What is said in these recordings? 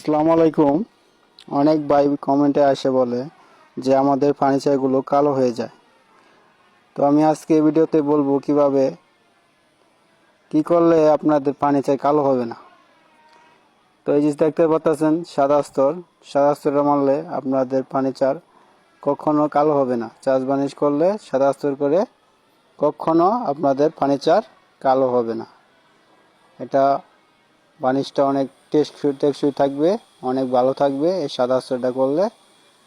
আসসালামু আলাইকুম অনেক ভাই কমেন্টে আসে বলে যে আমাদের ফার্নিচারগুলো কালো হয়ে যায়। তো আমি আজকে এই ভিডিওতে বলব কীভাবে, কি করলে আপনাদের ফার্নিচার কালো হবে না। তো এই যে দেখতে পাচ্ছেন, সাদা স্তর। সাদা স্তরটা মারলে আপনাদের ফার্নিচার কখনো কালো হবে না। চাষ বানিশ করলে সাদা স্তর করে কখনো আপনাদের ফার্নিচার কালো হবে না। এটা বানিশটা অনেক টেকসই টেকসই থাকবে, অনেক ভালো থাকবে, এই সাদা আস্তরটা করলে,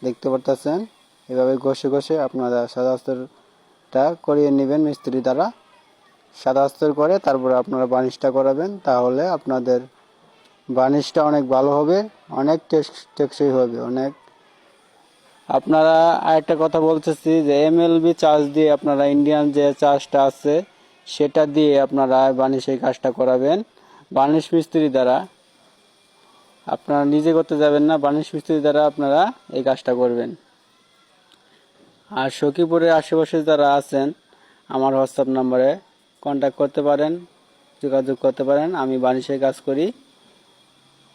দেখতে পারতেছেন? এভাবে ঘষে ঘষে আপনারা সাদা আস্তরটা করিয়ে নেবেন মিস্ত্রি দ্বারা। সাদা আস্তর করে তারপরে আপনারা বানিশটা করাবেন, তাহলে আপনাদের বানিশটা অনেক ভালো হবে, অনেক টেক- টেকসই হবে, অনেক। আপনারা আরেকটা কথা বলতেছি যে এমএলবি চার্জ দিয়ে আপনারা ইন্ডিয়ান যে চার্জটা আছে, সেটা দিয়ে আপনারা বানিশের কাজটা করাবেন। বানিশ মিস্ত্রি দ্বারা আপনারা নিজে করতে যাবেন না বানিশ মিস্ত্রি দ্বারা আপনারা এই কাজটা করবেন। আর সখীপুরের আশেপাশে যারা আছেন, আমার হোয়াটসঅ্যাপ নম্বরে কন্ট্যাক্ট করতে পারেন, যোগাযোগ করতে পারেন, আমি বানিশের কাজ করি।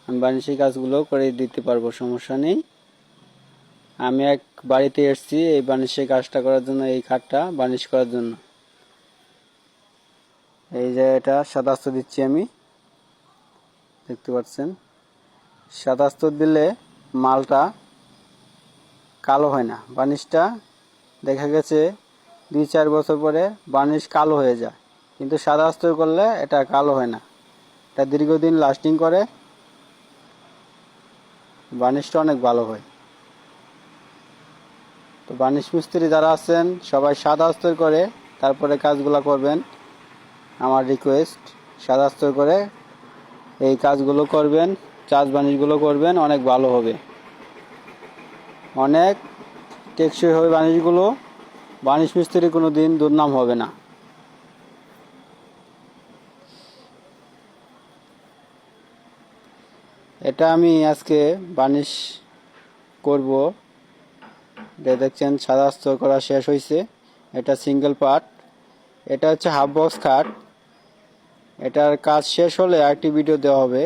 আমি বানিশের কাজগুলো করে দিতে পারব, সমস্যা নেই। আমি এক বাড়িতে এসেছি, এই বানিশের কাজটা করার জন্য, এই খাটটা বানিশ করার জন্য। এই যে এটা সাদাস্ত দিচ্ছি আমি। দেখতে পাচ্ছেন। সাদাস্ত দিলে মালটা কালো হয় না। বানিশটা দেখা গেছে দুই চার বছর পরে বানিশ কালো হয়ে যায়। কিন্তু সাদা আস্তর করলে এটা কালো হয় না। এটা দীর্ঘদিন লাস্টিং করে। বানিশটা অনেক ভালো হয়। তো বানিশ মিস্ত্রি যারা আছেন, সবাই সাদা আস্তর করে তারপরে কাজগুলো করবেন। আমার রিকোয়েস্ট সাদা আস্তর করে এই কাজগুলো করবেন, চাষ বাণিজ্যগুলো করবেন, অনেক ভালো হবে। অনেক টেকসই হবে বাণিজ্যগুলো, বাণিজ্য মিস্ত্রি কোনো দিন দুর্নাম হবে না। এটা আমি আজকে বানিশ করব। দেখছেন সাদা স্তর করা শেষ হয়েছে এটা সিঙ্গেল পার্ট। এটা হচ্ছে হাফ বক্স খাট। এটার কাজ শেষ হলে আরেকটি ভিডিও দেওয়া হবে।